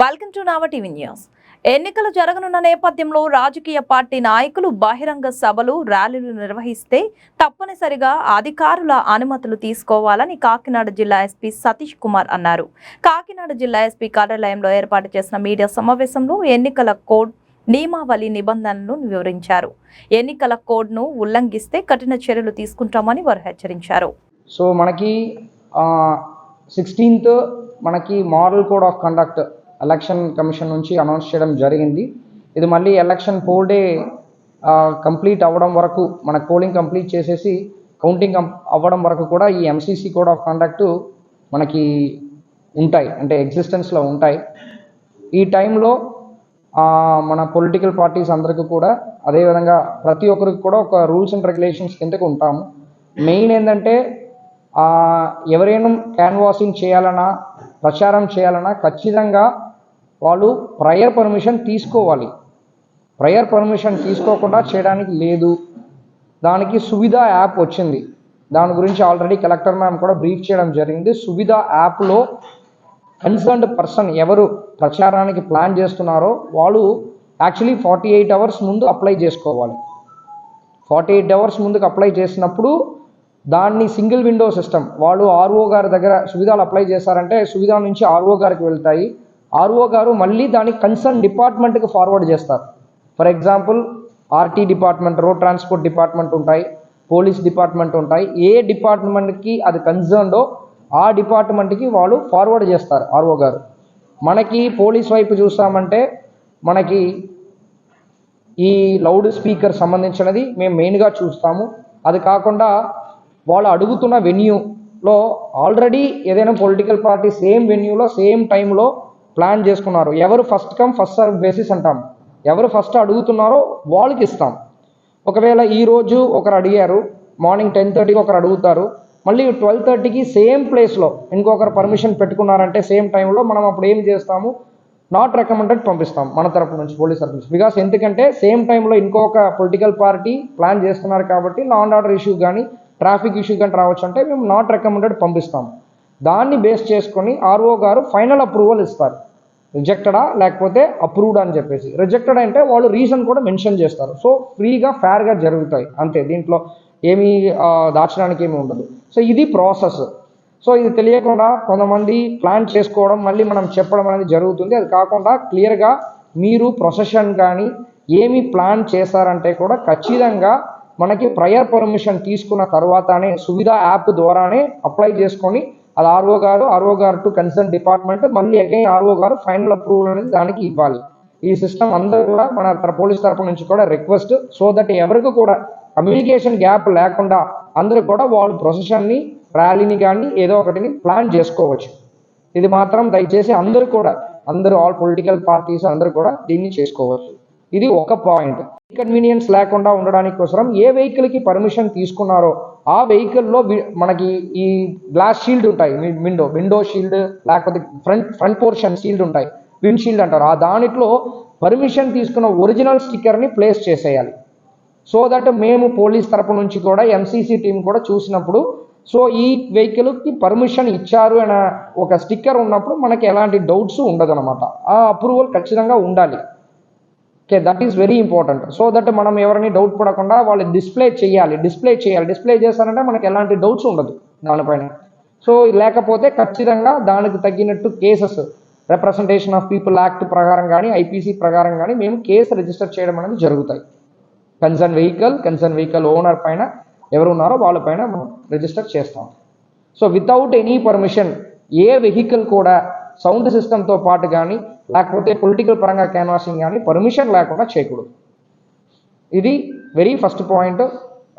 Welcome to Nava TV news. ఎన్నికలు జరగనున్న నేపథ్యంలో రాజకీయ పార్టీ నాయకులు బహిరంగ సభలు ర్యాలీలు నిర్వహిస్తే తప్పనిసరిగా అధికారుల అనుమతులు తీసుకోవాలని కాకినాడ జిల్లా ఎస్పీ సతీష్ కుమార్ అన్నారు. కాకినాడ జిల్లా ఎస్పీ కార్యాలయంలో ఏర్పాటు చేసిన మీడియా సమావేశంలో ఎన్నికల కోడ్ నియమావళి నిబంధనలను వివరించారు. ఎన్నికల కోడ్ను ఉల్లంఘిస్తే కఠిన చర్యలు తీసుకుంటామని వారు హెచ్చరించారు. సో మనకి సిక్స్టీన్త్ మనకి moral code of conduct election commission నుంచి అనౌన్స్ చేయడం జరిగింది. ఇది మళ్ళీ ఎలక్షన్ పోల్ డే కంప్లీట్ అవ్వడం వరకు మన పోలింగ్ కంప్లీట్ చేసేసి కౌంటింగ్ అవ్వడం వరకు కూడా ఈ ఎంసీసీ కోడ్ ఆఫ్ కండక్ట్ మనకి ఉంటాయి. అంటే ఎగ్జిస్టెన్స్లో ఉంటాయి. ఈ టైంలో మన పొలిటికల్ పార్టీస్ అందరికీ కూడా అదేవిధంగా ప్రతి ఒక్కరికి కూడా ఒక రూల్స్ అండ్ రెగ్యులేషన్స్ కిందకు ఉంటాము. మెయిన్ ఏంటంటే ఎవరైనా క్యాన్వాసింగ్ చేయాలన్నా ప్రచారం చేయాలన్నా ఖచ్చితంగా వాళ్ళు ప్రయర్ పర్మిషన్ తీసుకోవాలి. ప్రయర్ పర్మిషన్ తీసుకోకుండా చేయడానికి లేదు. దానికి సువిధ యాప్ వచ్చింది. దాని గురించి ఆల్రెడీ కలెక్టర్ మ్యామ్ కూడా బ్రీఫ్ చేయడం జరిగింది. సువిధ యాప్లో కన్సర్న్డ్ పర్సన్ ఎవరు ప్రచారానికి ప్లాన్ చేస్తున్నారో వాళ్ళు యాక్చువల్లీ ఫార్టీ ఎయిట్ అవర్స్ ముందు అప్లై చేసుకోవాలి. ఫార్టీ ఎయిట్ అవర్స్ ముందుకు అప్లై చేసినప్పుడు దాన్ని సింగిల్ విండో సిస్టమ్ వాళ్ళు ఆర్ఓ గారి దగ్గర సువిధాలు అప్లై చేశారంటే సువిధ నుంచి ఆర్ఓ గారికి వెళ్తాయి. ఆర్ఓ గారు మళ్ళీ దానికి కన్సర్న్ డిపార్ట్మెంట్కి ఫార్వర్డ్ చేస్తారు. For example RT department road transport department ఉంటాయి పోలీస్ డిపార్ట్మెంట్ ఉంటాయి. ఏ డిపార్ట్మెంట్కి అది కన్సర్న్డో ఆ డిపార్ట్మెంట్కి వాళ్ళు ఫార్వర్డ్ చేస్తారు ఆర్ఓ గారు. మనకి పోలీస్ వైపు చూస్తామంటే మనకి ఈ లౌడ్ స్పీకర్ సంబంధించినది మేము మెయిన్గా చూస్తాము. అది కాకుండా వాళ్ళు అడుగుతున్న వెన్యూలో ఆల్రెడీ ఏదైనా పొలిటికల్ పార్టీ సేమ్ వెన్యూలో సేమ్ టైంలో ప్లాన్ చేసుకున్నారు. ఎవరు first come first serve basis అంటాం. ఎవరు ఫస్ట్ అడుగుతున్నారో వాళ్ళకి ఇస్తాం. ఒకవేళ ఈరోజు ఒకరు అడిగారు మార్నింగ్ టెన్ థర్టీకి ఒకరు అడుగుతారు మళ్ళీ ట్వెల్వ్ థర్టీకి సేమ్ ప్లేస్లో ఇంకొకరు పర్మిషన్ పెట్టుకున్నారంటే సేమ్ టైంలో మనం అప్పుడు ఏం చేస్తాము? నాట్ రికమెండెడ్ పంపిస్తాం మన తరపు నుంచి పోలీస్ సర్వీస్ బికాస్ ఎందుకంటే సేమ్ టైంలో ఇంకొక పొలిటికల్ పార్టీ ప్లాన్ చేస్తున్నారు కాబట్టి లా అండ్ ఆర్డర్ ఇష్యూ కానీ ట్రాఫిక్ ఇష్యూ కానీ రావచ్చు అంటే మేము నాట్ రికమెండెడ్ పంపిస్తాం. దాన్ని బేస్ చేసుకొని ఆర్ఓ గారు ఫైనల్ అప్రూవల్ ఇస్తారు. రిజెక్టడా లేకపోతే అప్రూవ్డ్ అని చెప్పేసి. రిజెక్టెడ్ అంటే వాళ్ళు రీజన్ కూడా మెన్షన్ చేస్తారు. సో ఫ్రీగా ఫేర్గా జరుగుతాయి. అంతే. దీంట్లో ఏమీ దాచడానికి ఏమీ ఉండదు. సో ఇది ప్రాసెస్ సో ఇది తెలియకుండా కొంతమంది ప్లాన్ చేసుకోవడం మళ్ళీ మనం చెప్పడం అనేది జరుగుతుంది. అది కాకుండా క్లియర్గా మీరు ప్రొసెషన్ కానీ ఏమి ప్లాన్ చేశారంటే కూడా ఖచ్చితంగా మనకి ప్రయర్ పర్మిషన్ తీసుకున్న తర్వాతనే సువిధ యాప్ ద్వారానే అప్లై చేసుకొని అది ఆర్ఓ గారు ఆర్ఓ గారు టు కన్సర్న్ డిపార్ట్మెంట్ మళ్ళీ అగైన్ ఆర్ఓ గారు ఫైనల్ అప్రూవల్ అనేది దానికి ఇవ్వాలి. ఈ సిస్టమ్ అందరూ కూడా మన పోలీస్ తరపు నుంచి కూడా రిక్వెస్ట్ సో దట్ ఎవరికి కూడా కమ్యూనికేషన్ గ్యాప్ లేకుండా అందరూ కూడా వాళ్ళు ప్రొసెషన్ని ర్యాలీని కానీ ఏదో ఒకటిని ప్లాన్ చేసుకోవచ్చు. ఇది మాత్రం దయచేసి అందరూ కూడా అందరూ ఆల్ పొలిటికల్ పార్టీస్ అందరూ కూడా దీన్ని చేసుకోవచ్చు. ఇది ఒక పాయింట్ కన్వీనియన్స్ లేకుండా ఉండడానికి కోసం ఏ వెహికల్కి పర్మిషన్ తీసుకున్నారో ఆ వెహికల్లో మనకి ఈ గ్లాస్ షీల్డ్ ఉంటాయి విండో విండో షీల్డ్ లేకపోతే ఫ్రంట్ ఫ్రంట్ పోర్షన్ షీల్డ్ ఉంటాయి విండ్ షీల్డ్ అంటారు. ఆ దానిట్లో పర్మిషన్ తీసుకున్న ఒరిజినల్ స్టిక్కర్ని ప్లేస్ చేసేయాలి. సో దట్ మేము పోలీస్ తరపు నుంచి కూడా ఎంసీసీ టీం కూడా చూసినప్పుడు సో ఈ వెహికల్కి పర్మిషన్ ఇచ్చారు అనే ఒక స్టిక్కర్ ఉన్నప్పుడు మనకి ఎలాంటి డౌట్స్ ఉండదన్నమాట. ఆ అప్రూవల్ ఖచ్చితంగా ఉండాలి. Okay that is very important so that మనం ఎవరిని డౌట్ పడకుండా వాళ్ళు డిస్ప్లే చేయాలి డిస్ప్లే చేయాలి. డిస్ప్లే చేశారంటే మనకి ఎలాంటి డౌట్స్ ఉండదు దానిపైన. సో లేకపోతే ఖచ్చితంగా దానికి తగ్గినట్టు cases representation of people act ప్రకారం కానీ ఐపీసీ ప్రకారం కానీ మేము కేసు రిజిస్టర్ చేయడం అనేది జరుగుతాయి. Concern vehicle concern vehicle owner పైన ఎవరు ఉన్నారో వాళ్ళ పైన మనం రిజిస్టర్ చేస్తాం. సో వితౌట్ ఎనీ పర్మిషన్ ఏ వెహికల్ కూడా సౌండ్ సిస్టమ్తో పాటు కానీ లేకపోతే పొలిటికల్ పరంగా క్యాన్వాసింగ్ కానీ పర్మిషన్ లేకుండా చేయకూడదు. ఇది very first point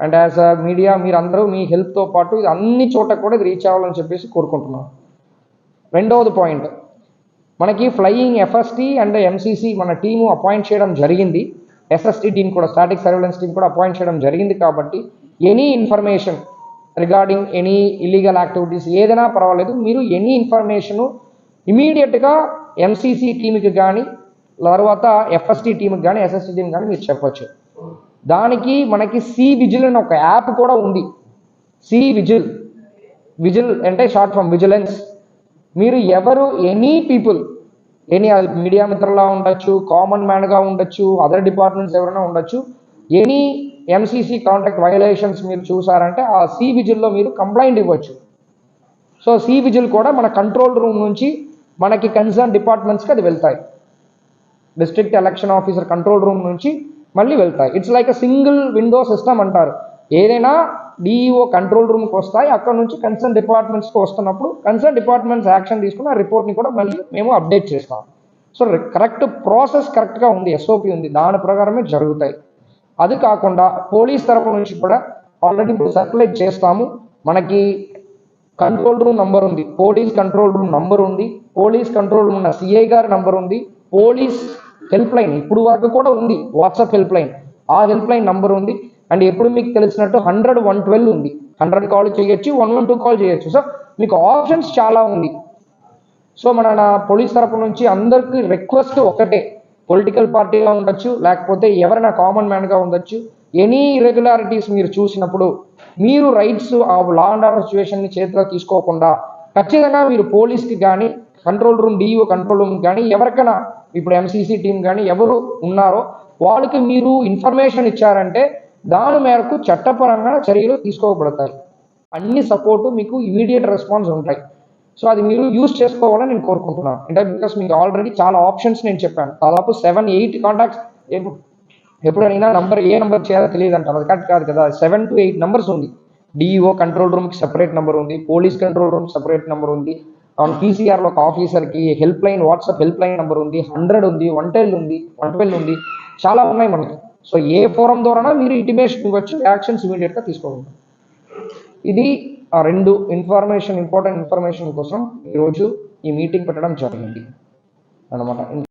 and as a media మీరందరూ మీ హెల్ప్తో పాటు ఇది అన్ని చోట కూడా ఇది రీచ్ అవ్వాలని చెప్పేసి కోరుకుంటున్నాను రెండవది పాయింట్ మనకి ఫ్లయింగ్ ఎఫ్ఎస్టీ అండ్ ఎంసీసీ మన టీము అపాయింట్ చేయడం జరిగింది. ఎస్ఎస్టీ టీం కూడా స్టాటిక్ సర్వేలెన్స్ టీం కూడా అపాయింట్ చేయడం జరిగింది కాబట్టి any information regarding any illegal activities ఏదైనా పర్వాలేదు. మీరు ఎనీ ఇన్ఫర్మేషను ఇమీడియట్గా ఎంసీసీ టీంకి కానీ తర్వాత ఎఫ్ఎస్టీ టీంకి కానీ ఎస్ఎస్టీ టీం కానీ మీరు చెప్పచ్చు. దానికి మనకి సి విజిల్ అని ఒక యాప్ కూడా ఉంది. సి విజిల్ విజిల్ అంటే షార్ట్ ఫామ్ విజిలెన్స్ మీరు ఎవరు ఎనీ పీపుల్ ఎనీ మీడియా మిత్రులా ఉండొచ్చు కామన్ మ్యాన్గా ఉండొచ్చు అదర్ డిపార్ట్మెంట్స్ ఎవరైనా ఉండొచ్చు ఎనీ ఎంసీసీ కాంటాక్ట్ వైలేషన్స్ మీరు చూసారంటే ఆ సి విజిల్లో మీరు కంప్లైంట్ ఇవ్వచ్చు. సో సి విజిల్ కూడా మన కంట్రోల్ రూమ్ నుంచి మనకి కన్సర్న్ డిపార్ట్మెంట్స్కి అది వెళ్తాయి. District election officer control room నుంచి మళ్ళీ వెళ్తాయి. It's like a single window system అంటారు. ఏదైనా డిఈఓ కంట్రోల్ రూమ్కి వస్తాయి అక్కడ నుంచి కన్సర్న్ డిపార్ట్మెంట్స్కి వస్తున్నప్పుడు కన్సర్న్ డిపార్ట్మెంట్స్ యాక్షన్ తీసుకుని ఆ రిపోర్ట్ని కూడా మళ్ళీ మేము అప్డేట్ చేస్తాం. సో కరెక్ట్ ప్రాసెస్ కరెక్ట్గా ఉంది ఎస్ఓపి ఉంది దాని ప్రకారమే జరుగుతాయి. అది కాకుండా పోలీస్ తరపు నుంచి కూడా ఆల్రెడీ ఇప్పుడు సర్క్యులేట్ చేస్తాము. మనకి కంట్రోల్ రూమ్ నంబర్ ఉంది. పోలీస్ కంట్రోల్ రూమ్ నంబర్ ఉంది. పోలీస్ కంట్రోల్ రూమ్ ఉన్న సిఐ గారి నంబర్ ఉంది. పోలీస్ హెల్ప్ లైన్ ఇప్పుడు వరకు కూడా ఉంది. వాట్సాప్ హెల్ప్ లైన్ ఆ హెల్ప్ లైన్ నంబర్ ఉంది. అండ్ ఎప్పుడు మీకు తెలిసినట్టు హండ్రెడ్ వన్ ట్వెల్వ్ ఉంది. హండ్రెడ్ కాల్ చేయొచ్చు వన్ వన్ టూ కాల్ చేయొచ్చు. సో మీకు ఆప్షన్స్ చాలా ఉంది. సో మన నా పోలీస్ తరపు నుంచి అందరికి రిక్వెస్ట్ ఒకటే. పొలిటికల్ పార్టీగా ఉండొచ్చు లేకపోతే ఎవరైనా కామన్ మ్యాన్గా ఉండొచ్చు. ఎనీ ఇరెగ్యులారిటీస్ మీరు చూసినప్పుడు మీరు రైట్స్ ఆ లా అండ్ ఆర్డర్ సిచ్యువేషన్ని చేతిలో తీసుకోకుండా ఖచ్చితంగా మీరు పోలీస్కి కానీ control room DEO control room కానీ ఎవరికైనా ఇప్పుడు ఎంసీసీ టీం కానీ ఎవరు ఉన్నారో వాళ్ళకి మీరు ఇన్ఫర్మేషన్ ఇచ్చారంటే దాని మేరకు చట్టపరంగా చర్యలు తీసుకోబడతాయి. అన్ని సపోర్టు మీకు ఇమీడియట్ రెస్పాన్స్ ఉంటాయి. సో అది మీరు యూస్ చేసుకోవాలని నేను కోరుకుంటున్నాను. అంటే బికాస్ మీకు ఆల్రెడీ చాలా ఆప్షన్స్ నేను చెప్పాను. దాదాపు సెవెన్ ఎయిట్ కాంటాక్ట్స్ ఎప్పుడైనా నంబర్ ఏ నంబర్ చేయాలో తెలియదు అంటారు అది కరెక్ట్ కాదు కదా. సెవెన్ టు ఎయిట్ నెంబర్స్ ఉంది. డిఈఓ కంట్రోల్ రూమ్కి సెపరేట్ నెంబర్ ఉంది. Police control room separate number ఉంది. ఆన్ పీసీఆర్లో ఒక ఆఫీసర్కి helpline WhatsApp helpline number ఉంది. హండ్రెడ్ ఉంది వన్ టెన్ ఉంది వన్ ట్వెల్వ్ ఉంది. చాలా ఉన్నాయి మనకి. సో ఏ ఫోరం ద్వారా మీరు ఇంటిమేషన్ ఇవ్వచ్చు యాక్షన్స్ ఇమీడియట్గా తీసుకోవాలి. ఇది ఆ రెండు ఇన్ఫర్మేషన్ ఇంపార్టెంట్ ఇన్ఫర్మేషన్ కోసం ఈరోజు ఈ మీటింగ్ పెట్టడం జరిగింది. అనమాట